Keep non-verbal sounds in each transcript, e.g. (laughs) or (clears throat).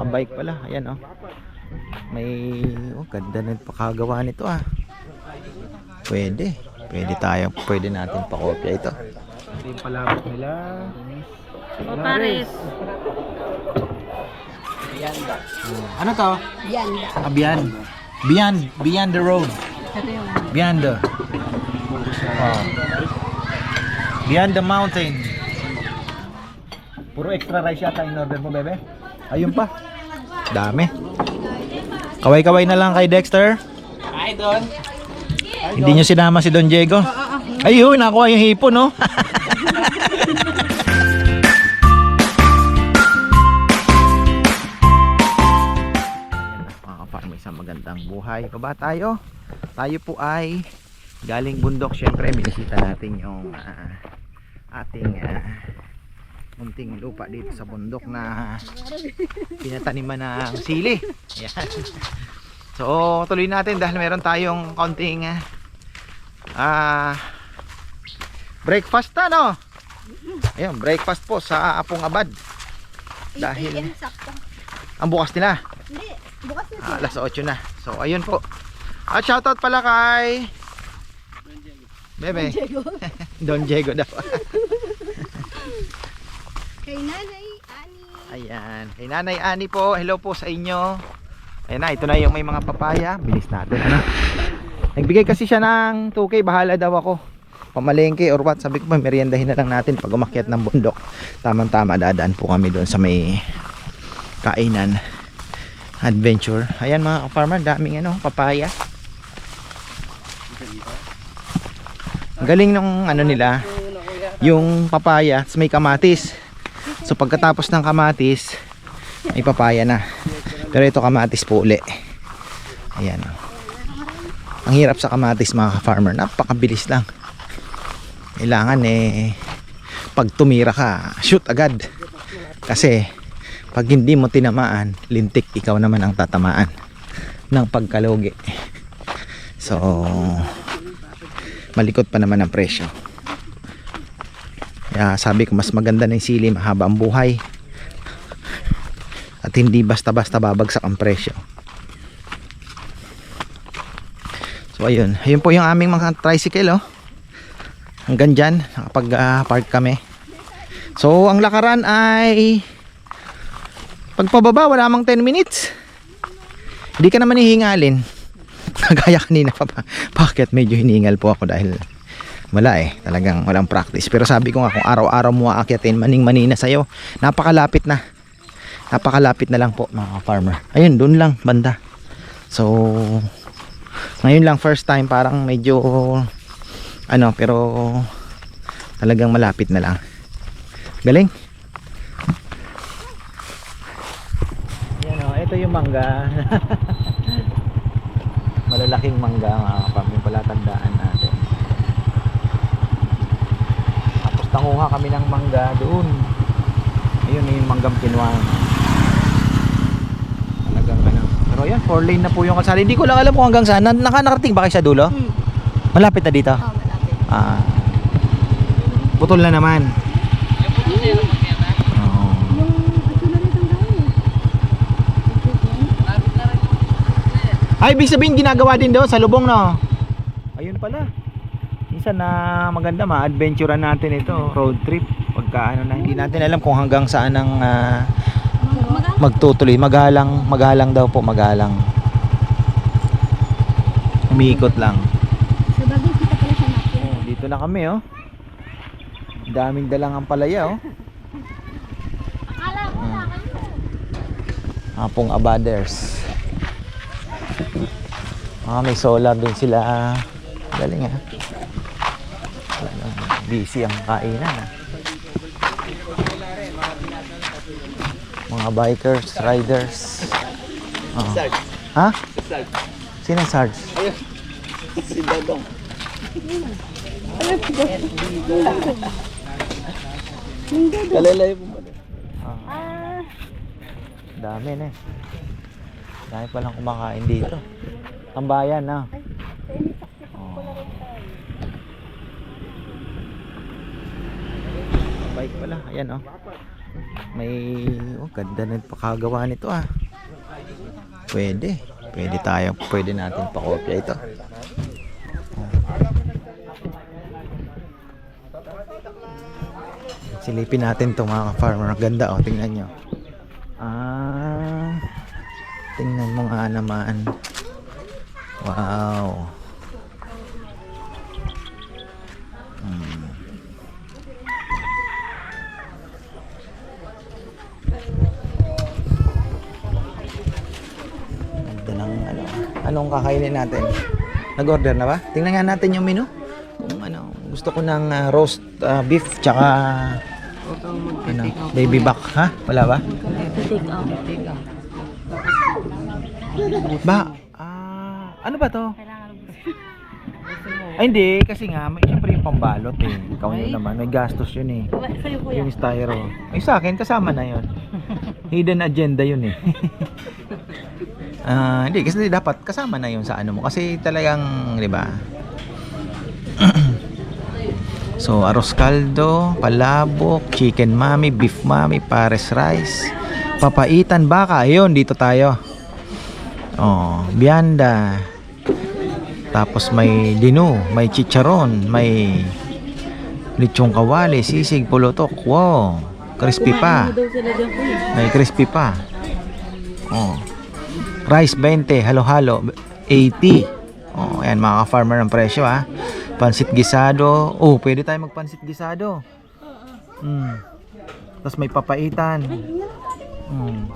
Nakabike pala. Ayan oh. May oh, ganda na pakagawa nito ah. Pwede. Pwede tayo. Pwede natin pakopya ito. Ito yung palabok nila. O pares. Ano to? Yan. Ah, beyond. Beyond. Beyond the road. Beyond the. Oh. Beyond the mountain. Puro extra rice yata in order mo, bebe. Ayun pa. Dami. Kaway-kaway na lang kay Dexter. Ay, doon. Hindi nyo sinama si Don Diego. Ayun, nakuha yung hipon, no? (laughs) Isang magandang buhay. Baba tayo. Tayo po ay galing bundok. Siyempre, binisita natin yung ah, ating ah, munting lupa dito sa bundok na pinataniman ng sili. Ayan. So, tuloy natin dahil meron tayong konting ah, ah breakfast na no. Ayun, breakfast po sa Apong Abad. Dahil ang bukas nila, Hindi, bukas na ah, alas 8 na. So, ayun po. At shoutout pala kay Bebe. Diego. (laughs) Don Diego daw. (laughs) Kay Nanay Ani. Ayan. Kay Nanay Ani po, hello po sa inyo. Ayan na, ito na yung may mga papaya. Bilis natin, ano? Nagbigay kasi siya ng 2K, bahala daw ako. Pamalengke or what, sabi ko ba, meriendahin na lang natin pag umakyat ng bundok. Tamang-tama, dadaan po kami doon sa may kainan adventure. Ayan mga farmer, daming ano, papaya. Galing nung ano nila, yung papaya, may kamatis. So pagkatapos ng kamatis, may papaya na. Pero ito kamatis po uli. Ayan. Ang hirap sa kamatis mga farmer, napakabilis lang. Kailangan eh pag tumira ka, shoot agad. Kasi pag hindi mo tinamaan, lintik ikaw naman ang tatamaan ng pagkalugi. So malikot pa naman ang presyo. Kaya sabi ko mas maganda na yung sili, mahaba ang buhay. At hindi basta-basta babagsak ang presyo. So ayun, ayun po yung aming mga tricycle oh. Hanggang dyan, nakapag-park kami. So ang lakaran ay pagpababa wala mang 10 minutes. Hindi ka naman hihingalin. (laughs) Kagaya kanina pa. Bakit medyo hiningal po ako dahil wala eh. Talagang walang practice. Pero sabi ko nga kung araw-araw mo aakyatin, maning-manina sa'yo. Napakalapit na. Napakalapit na lang po mga farmer. Ayun, doon lang, banda. So, ngayon lang first time parang medyo ano, pero talagang malapit na lang. Galing. Yan o, ito yung mangga. (laughs) Malalaking mangga mga kapam, yung palatandaan natin. Tapos nanguha kami ng mangga doon. Ayun yung manggang kinuha. Talagang ano. Pero yan, 4 lane na po yung kalsada. Hindi ko lang alam kung hanggang saan. Na- Naka nakarating ba kayo sa dulo? Hmm. Malapit na dito. Oh, malapit. Ah. Putol na naman. Oo. Ay, ibig sabihin ginagawa din doon sa lubong, no? Ayun pala. Minsan na maganda ma-adventurean natin ito, road trip. Pagka ano na, hindi natin alam kung hanggang saan ang Maga? magtutuloy. Magalang, magalang daw po, magalang. Umiikot lang. Sa bagay, kita pala natin. Oh, dito na kami, oh. Daming dalang ang palaya, oh. Akala ko sa akin. Apong Abaders. Ah, may solar din sila. Galing ah. Busy ang kainan ah. Mga bikers, riders. Oh. Ha? Sino Sarge? Si Dodong. Kalalay mo ba? Ah, Ah, dami na eh. Dami palang kumakain dito. Tambayan na. Oh. Bike pala. Ayan oh. May, oh, ganda na pakagawa nito ah. Pwede. Pwede tayo, pwede natin pakopya ito. Silipin natin to mga farmer. Ganda oh, tingnan nyo. Ah, tingnan mo nga naman. Wow. Anong kakainin natin? Nag-order na ba? Tingnan nga natin yung menu. Kung ano, gusto ko ng ah, roast ah, beef tsaka ano, baby back, ha? Wala ba? Ba, ah, ano ba to? Ay hindi, kasi nga, may siyempre yung pambalot eh. Ikaw yun naman, may gastos yun eh. Yung styro. Ay sa akin, kasama na yun. Hidden agenda yun eh. (laughs) Ah, hindi, kasi dapat kasama na yun sa ano mo. Kasi talagang, di ba? (clears throat) so, arroz caldo, palabok, chicken mami, beef mami, pares rice, papaitan baka. Ayun, dito tayo. Oh, bianda. Tapos may dinu, may chicharon, may lechong kawali, sisig, pulutok. Wow, crispy pa. May crispy pa. Oh. Rice 20, halo-halo 80. Oh, ayan mga ka-farmer ng presyo ha. Pansit gisado. Oh, pwede tayo magpansit gisado. Mm. Tapos may papaitan. Mm.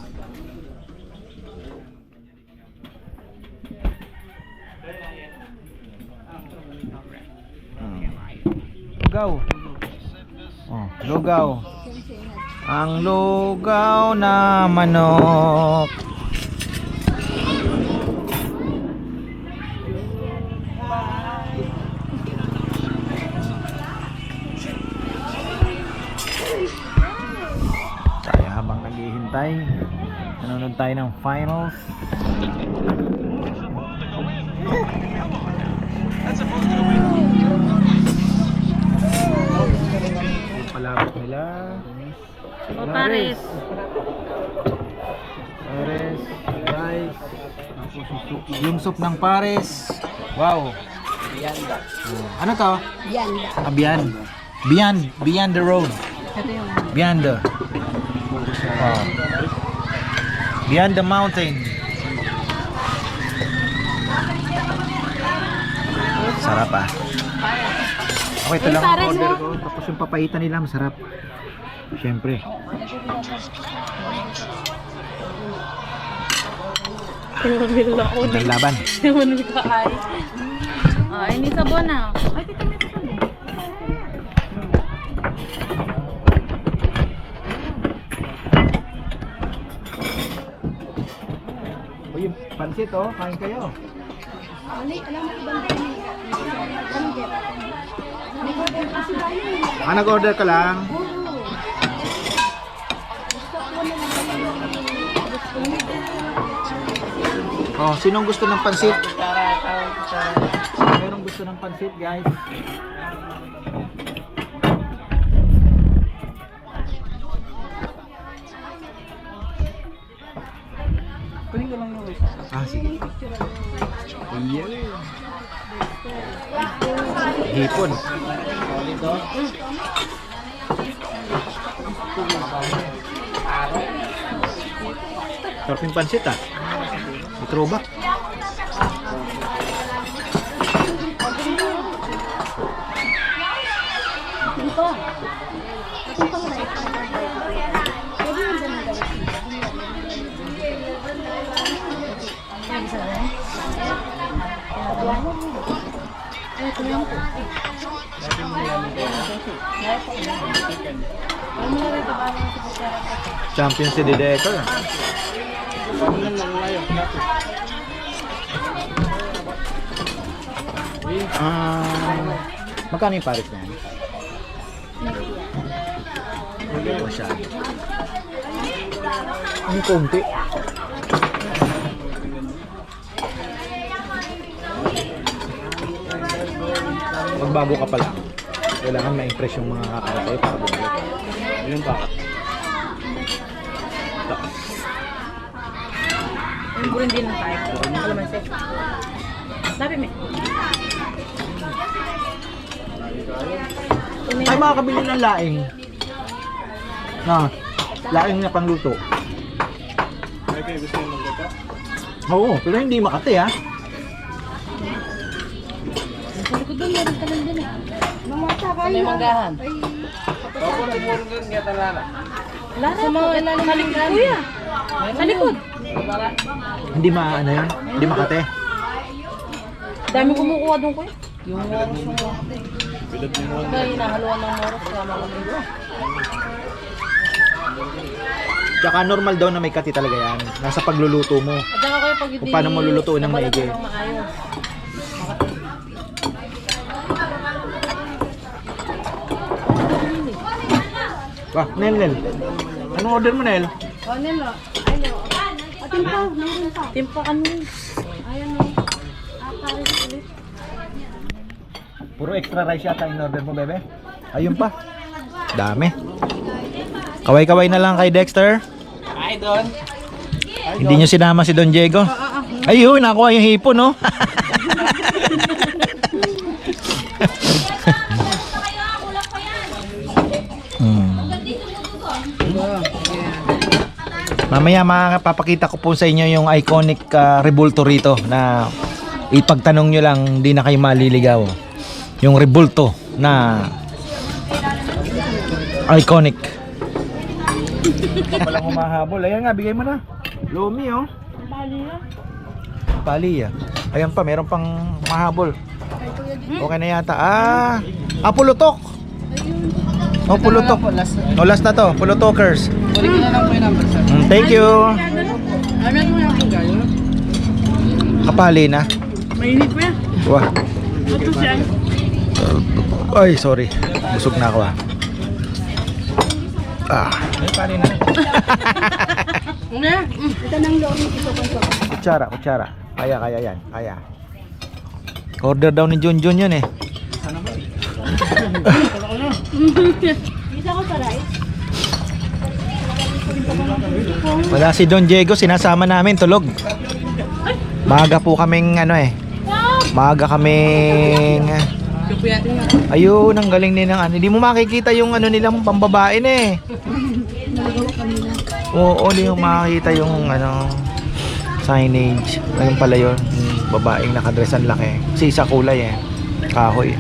Lugaw. Oh, lugaw. Ang lugaw na manok. Naghihintay, nanonood tayo ng finals. Yung palabok nila. O pares. Pares, rice, tapos yung soup. Ng pares. Wow. Oh, Ano to? Yan. Ah, beyond. Beyond, beyond the road. Beyond the. Oh. Beyond the mountain. Sarap ah. Okay, ito lang ang order ko. Tapos yung papaitan nila, masarap. Siyempre. Ang laban. Mo ka (laughs) ay. Ah, ini sabon na. Oh, kain kayo. Ah, nag-order ka lang? Oh, sinong gusto ng pansit? Merong gusto ng pansit, guys. Iya. Hipon. Sarap yung pansit ah. May throwback. Dito. Champion si lang ngayon. Ah, magkano yung na konti. bago ka pa lang, kailangan ma-impress yung mga kakara sa'yo para bumalik. Yun pa. Tapos. Ang gurin din ng tayo. Kalamansi. Sabi mo. Ay, makakabili ng laing. Na, laing na pangluto. Ay, kayo gusto mo magluto? Oo, pero hindi makati ha. Ah. May manggahan. Opo, nagmurong ka nga talala. Lara, sa mga ilalim sa likod, kuya. Sa likod. Hindi ma ano yan? Hindi makati. Dami kumukuha doon, kuya. Bilad ni Juan. Kaya hinahaluan ng moros sa mga linggo. Tsaka normal daw na may kati talaga yan. Nasa pagluluto mo. At saka kuya, pag hindi... Kung paano mo lulutuin ng maigi. mo ng maayos. Wah, Nel, Nel. Anong order mo, Nel? Timpa ano yun? Puro extra rice yata in order mo, bebe. Ayun pa. Dami. Kaway-kaway na lang kay Dexter. Ay, Don. Hindi nyo sinama si Don Diego. Ayun, nakuha yung hipon, no? (laughs) Hmm. Mamaya mapapakita ko po sa inyo yung iconic uh, rebulto rito na ipagtanong nyo lang di na kayo maliligaw. Yung rebulto na iconic. Walang humahabol. Ayan nga, bigay mo na. Lumi, oh. Pali, ah. Ayan pa, meron pang mahabol. Okay na yata. Ah, ah pulutok. Oh, pulutok. Oh, last na to. Pulutokers. Mm, thank you. Ano? Kapali na. Mainit mo yan. Wah. Ito siya. Ay, sorry. Busog na ako ah. Ah. May pali na. (laughs) Ano yan? Kutsara, kutsara. Kaya, kaya yan. Kaya. Order daw ni Junjun yun eh. Wala si Don Diego, sinasama namin tulog. Maaga po kaming ano eh. Maaga kaming Ayun, ang galing din ng ano. Hindi mo makikita yung ano nilang pambabae na eh. Oo, hindi mo makikita yung ano signage. Ayun pala yun. Babaeng nakadress ang laki. Kasi isa kulay eh. Kahoy.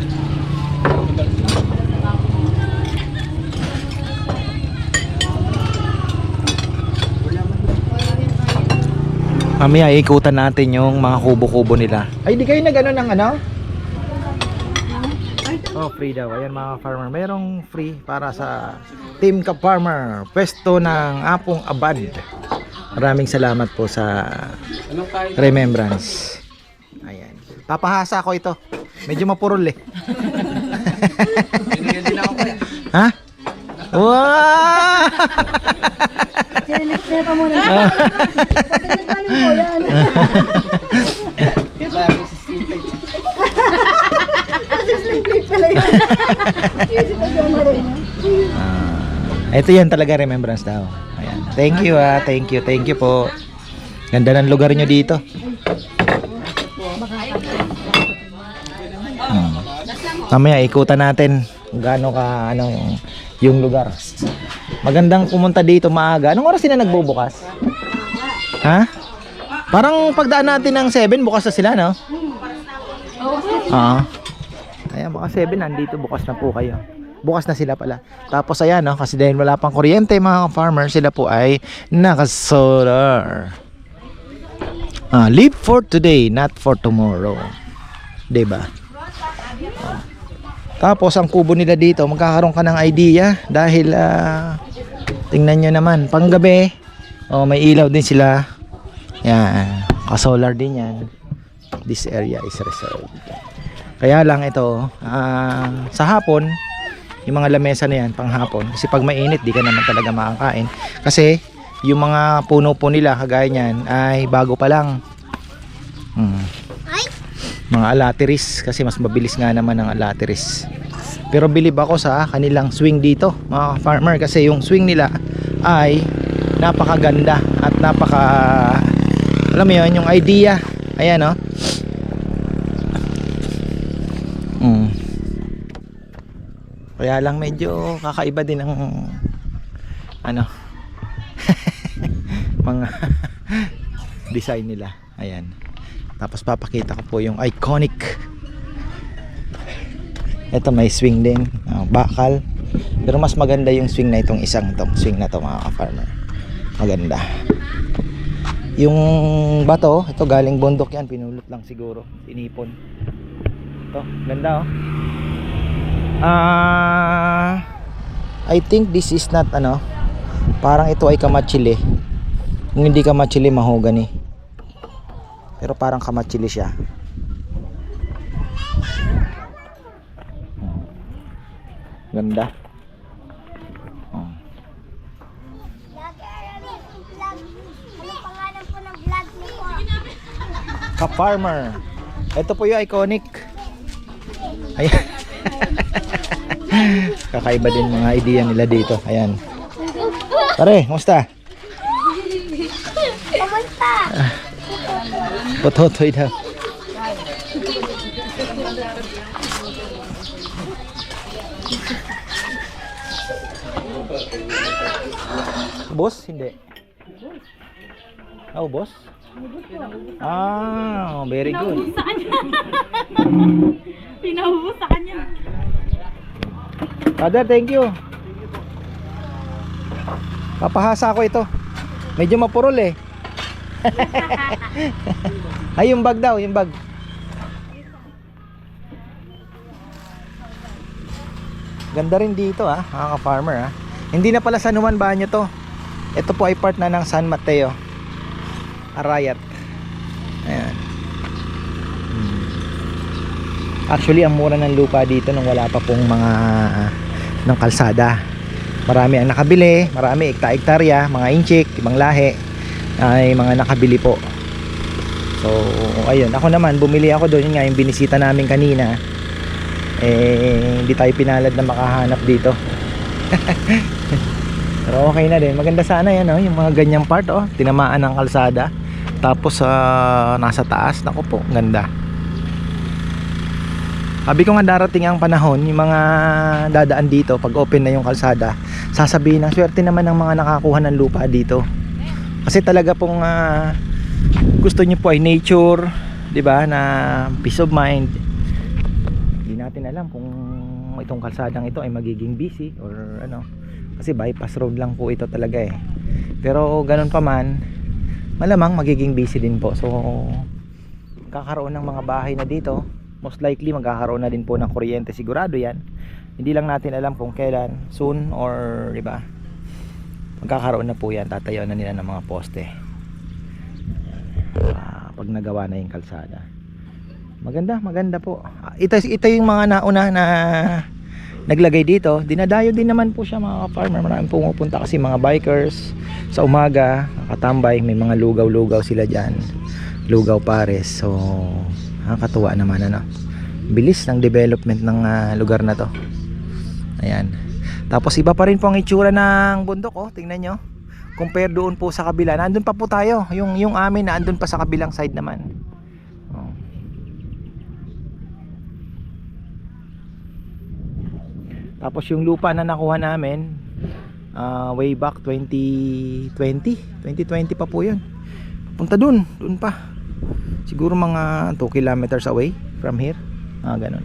Mamaya ikutan natin yung mga kubo-kubo nila. Ay, di kayo nag ano ng ano? Oh, free daw. Ayan mga farmer. Merong free para sa Team Ka Farmer. Pwesto ng Apong Abad. Maraming salamat po sa remembrance. Ayan. Papahasa ko ito. Medyo mapurol eh. (laughs) (laughs) Binigyan din ako po. Ha? Wow! Ah, ito yan talaga remembrance daw. Ayan. Thank you ah. Thank you. Thank you po. Ganda ng lugar nyo dito. Hmm. Mamaya ikutan natin gaano ka ano yung, yung lugar. Magandang pumunta dito maaga. Anong oras sila nagbubukas? Ha? Parang pagdaan natin ng 7 bukas na sila, no? Oo. Ayan, baka 7 nandito bukas na po kayo. Bukas na sila pala. Tapos ayan, no, kasi dahil wala pang kuryente mga farmer, sila po ay naka-solar. Ah, live for today, not for tomorrow. 'Di ba? Tapos ang kubo nila dito, magkakaroon ka ng idea dahil ah, tingnan nyo naman, panggabi, oh, may ilaw din sila. Yan, ka-solar din yan. This area is reserved. Kaya lang ito, ah, sa hapon, yung mga lamesa na yan, pang hapon. Kasi pag mainit, di ka naman talaga makakain. Kasi, yung mga puno po nila, kagaya niyan, ay bago pa lang. Hmm. Mga alateris, kasi mas mabilis nga naman ang alateris. Pero bilib ako sa kanilang swing dito, mga farmer. Kasi yung swing nila ay napakaganda at napaka Alam mo yun, yung idea. Ayan, no? Mm. Kaya lang medyo kakaiba din ang ano (laughs) mga (laughs) design nila. Ayan. Tapos papakita ko po yung iconic. Ito may swing din, ah, bakal. Pero mas maganda yung swing na itong isang itong swing na to mga ka-farmer. Maganda. Yung bato, ito galing bundok yan, pinulot lang siguro, inipon. Ito, ganda oh. Ah, I think this is not ano, parang ito ay kamachili. Kung hindi kamachili, mahogany. Pero parang kamachili siya. Ganda. Oh. Ka-farmer. Ito po yung iconic. Ayan. (laughs) Kakaiba din mga idea nila dito. Ayan. Pare, kumusta? Kamusta? Pototoy daw. Boss? Hindi. Oh, boss? Ah, very good. Pinaubos sa kanya. Father, thank you. Papahasa ko ito. Medyo mapurol eh. (laughs) Ay, yung bag daw, yung bag. Ganda rin dito ah, mga ka-farmer ah. Hindi na pala San Juan Banyo to. Ito po ay part na ng San Mateo. Arayat. Ayan. Hmm. Actually, ang mura ng lupa dito nung wala pa pong mga ng kalsada. Marami ang nakabili, marami ekta-ektarya, mga inchik, ibang lahi ay mga nakabili po. So, ayun, ako naman bumili ako doon, yun nga yung binisita namin kanina. Eh, hindi tayo pinalad na makahanap dito. (laughs) Pero okay na din. Maganda sana yan, oh, yung mga ganyang part, oh, tinamaan ng kalsada. Tapos ah, nasa taas, nako po, ganda. Sabi ko nga darating ang panahon, yung mga dadaan dito pag open na yung kalsada, sasabihin ng swerte naman ng mga nakakuha ng lupa dito. Kasi talaga pong ah, gusto niyo po ay nature, 'di ba, na peace of mind. Hindi natin alam kung itong kalsadang ito ay magiging busy or ano. Kasi bypass road lang po ito talaga eh. Pero ganun pa man, malamang magiging busy din po. So kakaroon ng mga bahay na dito most likely magkakaroon na din po ng kuryente sigurado yan hindi lang natin alam kung kailan soon or di ba magkakaroon na po yan tatayo na nila ng mga poste pag nagawa na yung kalsada. Maganda maganda po. Ah, ito, ito yung mga nauna na naglagay dito. Dinadayo din naman po siya mga farmer maraming pumupunta kasi mga bikers. Sa umaga nakatambay may mga lugaw-lugaw sila dyan. Lugaw pares. So nakakatuwa naman ano? Bilis ng development ng ah, lugar na to. Ayan. Tapos iba pa rin po ang itsura ng bundok oh. Tingnan nyo compare doon po sa kabila. Nandun pa po tayo. Yung, yung amin na andun pa sa kabilang side naman. Oh. tapos yung lupa na nakuha namin ah, way back 2020 2020 pa po yun. Punta dun dun pa. Siguro mga 2 kilometers away from here. Ah ganun.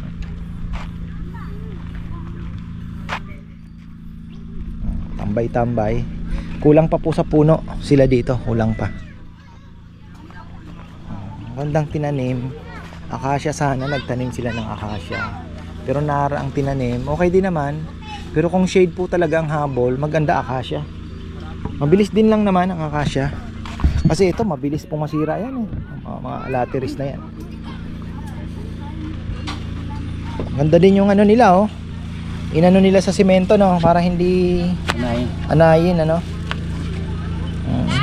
Tambay tambay kulang pa po sa puno sila dito kulang pa gandang tinanim akasya sana nagtanim sila ng akasya pero nara ang tinanim okay din naman pero kung shade po talaga ang habol maganda akasya mabilis din lang naman ang akasya kasi ito mabilis pong masira yan eh. Mga, mga lateris na yan. Ganda din yung ano nila oh. Inano nila sa simento no para hindi Nine. anayin ano.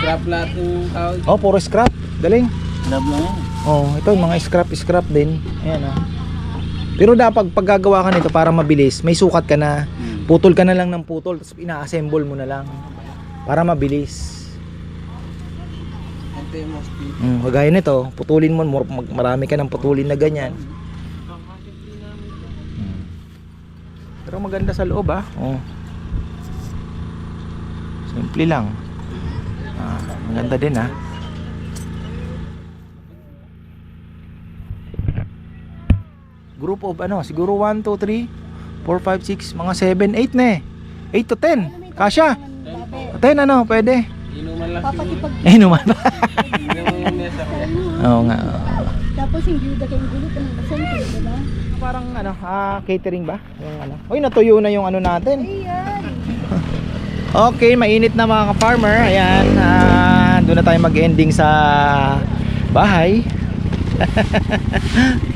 Scrap lahat yung tawag. Oh, puro scrap. Galing. Scrap lang yan. Oh, ito yung mga scrap scrap din. Ayan oh. Pero dapat pag gagawa ka nito para mabilis, may sukat ka na. Hmm. Putol ka na lang ng putol tapos ina-assemble mo na lang para mabilis. Ante mostly. Mm, kagaya nito, putulin mo, more- mag- marami ka ng putulin na ganyan. Mm. Pero maganda sa loob ah. Oh. Simple lang. Ah, maganda din ah. Group of ano, siguro 1, 2, 3, 4, 5, 6, mga 7, 8 na eh. 8 to 10. Kasya. 10 ano, pwede. Inuman lang siguro. Eh, ba? Inuman ko. (laughs) Oo nga. Tapos hindi na kayong gulo pa ng basente, diba? Parang ano, ah, catering ba? Yung ano. Uy, natuyo na yung ano natin. Ayan. Okay, mainit na mga ka-farmer. Ayan, ah, doon na tayo mag-ending sa bahay. (laughs)